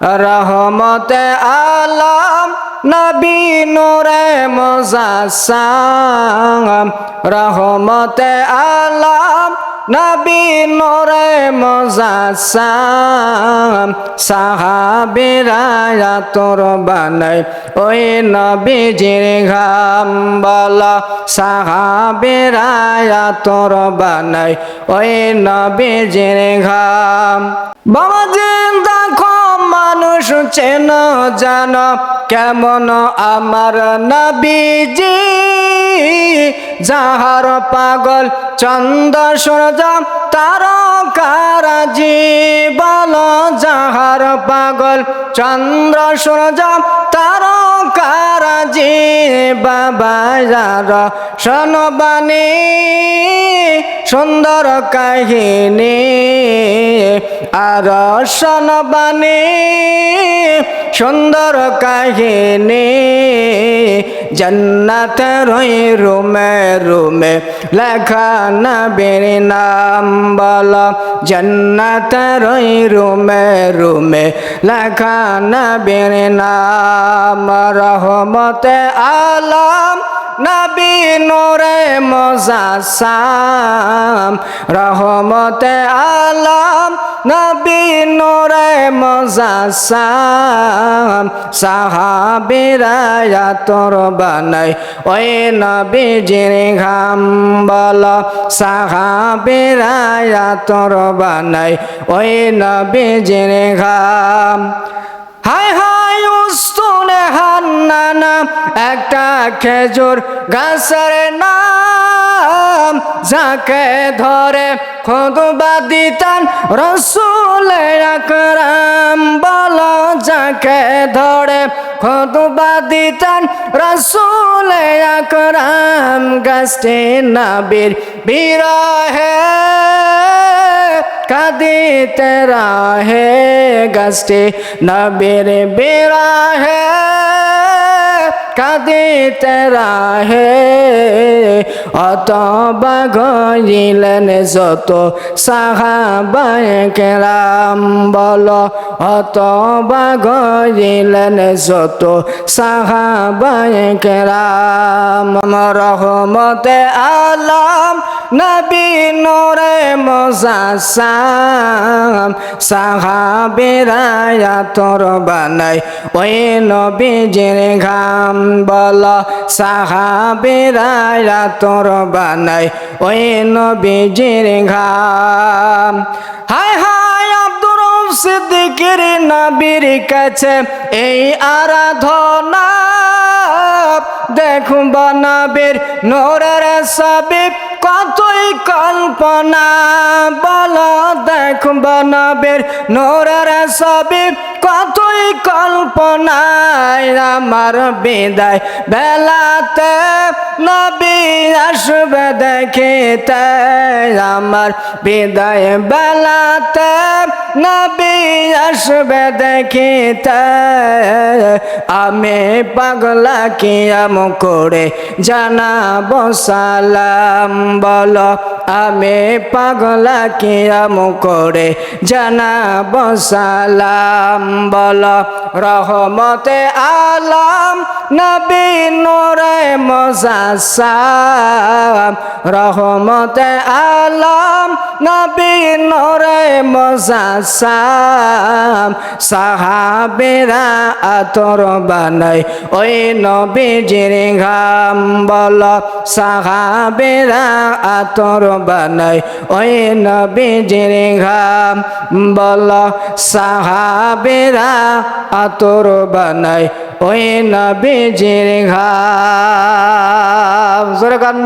রহমতে আলম, নবী নূরে মুজাসসাম। রহমতে আলম, নবী নূরে মুজাসসাম। সাহাবীরা তোর বানাই ওই নবীজির ঘাম বলা। সাহাবীরা তোর বানাই ওই নবীজির ঘাম। বাবা দেখো মানুষ চেন জান কেমন আমার নবীজি। যাহার পাগল চন্দ সূর্য তার কারাজি বল যাহার পাগল চন্দ্র সূর্য তার বাবার শনবাণী সুন্দর কাহিনী আর শনবাণী সুন্দর কাহিনী, জন্নাত রই রুমে রুমে, লেখা নবীর নাম বল। জন্নাত রই রুমে রুমে, লেখা নবীর নাম, রহমতে আলম। নবী নূরে মুজাসসাম, রহমতে আলম। নবী নূরে মুজাসসাম, সাহাবীরা তোর বানাই ওই নবীজির ঘাম বল, সাহাবীরা তোর বানাই ওই নবীজির ঘাম। হায় হায় উস্তুনে হান্নানা, একটা খেজুর গাছের নাম যাকে ধরে খুদবা দিতেন রসুল আকরাম। বল যাকে ধরে খুদবা দিতেন রসুল আকরাম। গাছটি নবীর বিরহে কাদিতে রাহে। গাছটি নবীর বিরাহে কাদিতে হে। অত বাগিলেন যত সাহাবায় কেরাম বল, অত বাগিলেন যত সাহাবায় কেরাম রহমতে আলম নবী নোরে মজাসাম সাহাবেরা তোর বানাই। ওই নবীজির ঘাম বল, সাহাবেরা তোর বানাই। ওই নবীজির ঘাম। হায় হায় আব্দুর সিদ্দিকের নবীর কাছে এই আরাধনা দেখুন বানাবের নোরারা সাবে কতই কল্পনা। বল, দেখো বানাবের নোরারা সাবে কতই কল্পনায় আমার বিদায় বেলাতে নবী আসবে দেখিতে আমার বিদায় বেলাতে। নবী আসবে দেখিতে আমি পাগলা কিয়াম করে জানাব সালাম। বল, আমি পাগলা কিয়াম করে জানাব সালাম। বল রহমতে আলম নবী নোরে মজাসাম রহমতে আলম নবী নোরে মজাসাম সাহাবেরা আতর বানাই ওই নবীজির ঘাম বল, সাহাবেরা আতর বানাই ওই নবীজির ঘাম বল, সাহাবেরা আতর বানাই ওই নবীজির ঘাম, জোরে গান